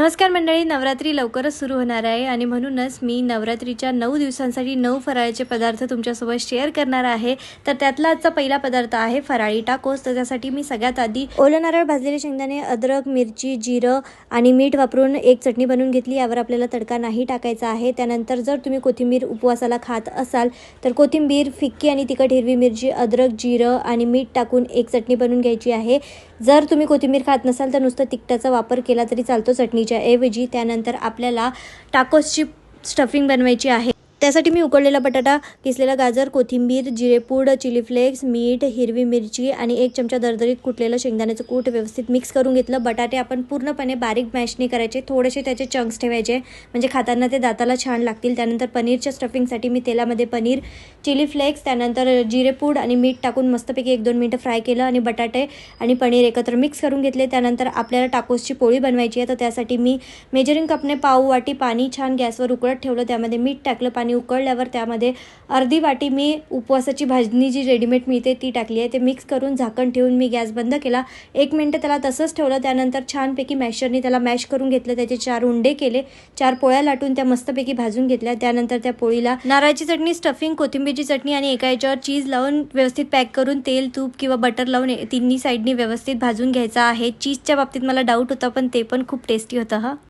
नमस्कार मंडळी नवरात्री लवकरच सुरू होणार आहे आणि म्हणूनच मी नवरात्रीच्या नऊ दिवसांसाठी नऊ फराळाचे पदार्थ तुमच्यासोबत शेअर करणार आहे. तर त्यातला आजचा पहिला पदार्थ आहे फराळी टाकोस तर त्यासाठी मी सगळ्यात आधी ओलं नारळ भाजलेले शेंगदाणे अद्रक मिरची जिरं आणि मीठ वापरून एक चटणी बनवून घेतली. यावर आपल्याला तडका नाही टाकायचा आहे. त्यानंतर जर तुम्ही कोथिंबीर उपवासाला खात असाल तर कोथिंबीर फिक्की आणि तिखट हिरवी मिरची अद्रक जिरं आणि मीठ टाकून एक चटणी बनवून घ्यायची आहे. जर तुम्ही कोथिंबीर खात नसाल तर नुसतं तिखटाचा वापर केला तरी चालतो चटणीच्या ऐवजी त्यानंतर आपल्याला टाकोसची स्टफिंग बनवायची आहे. त्यासाठी मी उकडलेला बटाटा किसलेला गाजर कोथिंबीर जिरेपूड चिली फ्लेक्स मीठ हिरवी मिरची आणि एक चमचा दरदरीत कुटलेलं शेंगदाण्याचं कूट व्यवस्थित मिक्स करून घेतलं. बटाटे आपण पूर्णपणे बारीक मॅश करायचे थोडेसे त्याचे चंक्स ठेवायचे म्हणजे खाताना ते दाताला छान लागतील. त्यानंतर पनीरच्या स्टफिंगसाठी मी तेलामध्ये पनीर चिली फ्लेक्स त्यानंतर जिरेपूड आणि मीठ टाकून मस्तपैकी एक दोन मिनटं फ्राय केलं आणि बटाटे आणि पनीर एकत्र मिक्स करून घेतले. त्यानंतर आपल्याला टाकोसची पोळी बनवायची आहे तर त्यासाठी मी मेजरिंग कपने पाव वाटी पाणी छान गॅसवर उकळत ठेवलं. त्यामध्ये मीठ टाकलं पाणी उकळल्यावर त्यामध्ये अर्धी वाटी मी उपवासाची भाजणी जी रेडीमेड मिळते ती टाकली आहे. ते मिक्स करून झाकण ठेवून मी गॅस बंद केला. एक मिनटं त्याला तसंच ठेवलं. त्यानंतर छानपैकी मॅशरनी त्याला मॅश करून घेतलं. त्याचे चार उंडे केले. चार पोळ्या लाटून त्या मस्तपैकी भाजून घेतल्या. त्यानंतर त्या पोळीला नारळाची चटणी स्टफिंग कोथिंबीरची चटणी आणि एका याच्यावर चीज लावून व्यवस्थित पॅक करून तेल तूप किंवा बटर लावून तिन्ही साईडनी व्यवस्थित भाजून घ्यायचा आहे. चीजच्या बाबतीत मला डाऊट होता पण ते पण खूप टेस्टी होतं हा.